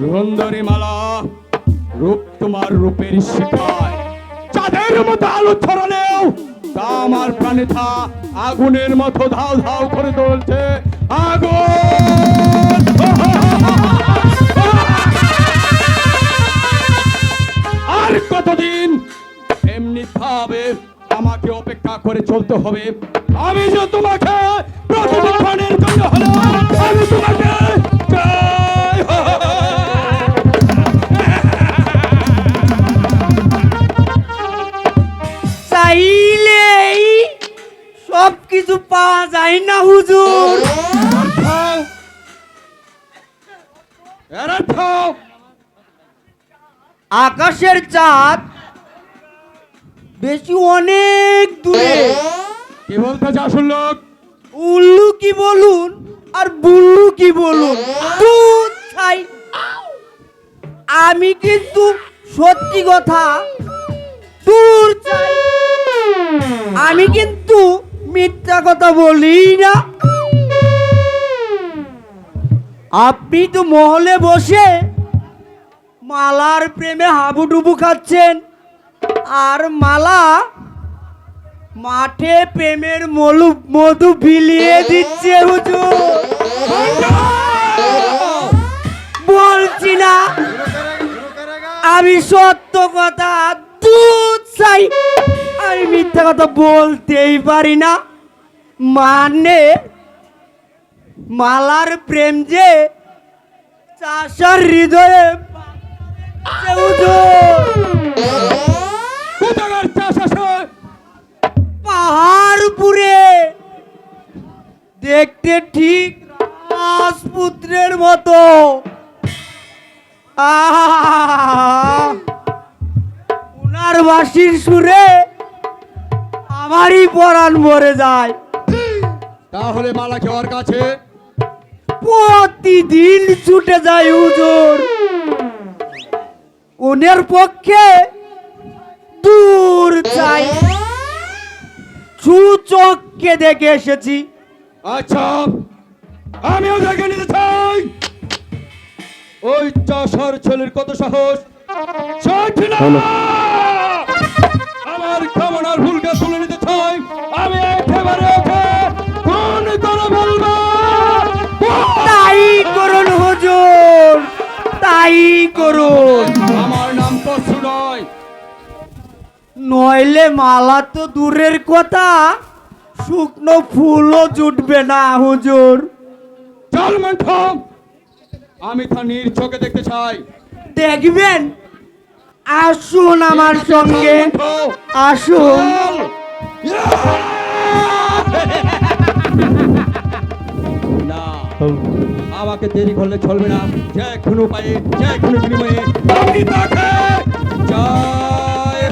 মালা রূপ তোমার রূপের শিখায় চাঁদের মতো আলো ছড়ালেও তা আমার প্রাণে থা আগুনের মতো ধাও ধাও করে চলছে আগুন! আর কতদিন এমনি ভাবে আমাকে অপেক্ষা করে চলতে হবে? আমি যে তোমাকে প্রতিদিনের জন্য হলো কিছু পাওয়া যায় না হুজুর। আকাশের চাঁদ বেশি অনেক দূরে। কি বলতে চাস লোক? উল্লু কি বলুন আর বুল্লু কি বলুন? দুধ আমি কিন্তু সত্যি কথা দূর চাই। আমি কিন্তু মিথ্যা কথা বলি না। আপনি তো মহলে বসে মালার প্রেমে হাবুডুবু খাচ্ছেন। আর মালা মাঠে প্রেমের মলু মধু বিলিয়ে দিচ্ছে হুজুর। বলছি না, আমি সত্য কথা দুধ চাই। আমি মিথ্যা কথা বলতেই পারি না। মানে মালার প্রেম যে চাষার হৃদয়ে পাহাড়পুরে। দেখতে ঠিক রাজপুত্রের মতো। আহা! উনার বাসির সুরে আমারই পরাণ মরে যায়। তাহলে মালাকে ওর কাছে? প্রতিদিন ছুটে যায় হুজুর। উনের পক্ষে দূর চাই। সুচককে দেখে এসেছি। আচ্ছা আমিও দেখে নিতে চাই। ওই চাষার ছেলের কত সাহস? তাই করুন। আমার নাম পশু নয় নইলে মালা তো দূরের কথা শুকনো ফুলও জুটবে না হুজুর। চল মন্ঠ আমি তা নির চোখে দেখতে চাই। দেখবেন? আসুন আমার সঙ্গে। আসুন। দেরি করলে চলবে না। যা এখন উপায়ে যা এখন বিনিময়ে। জয়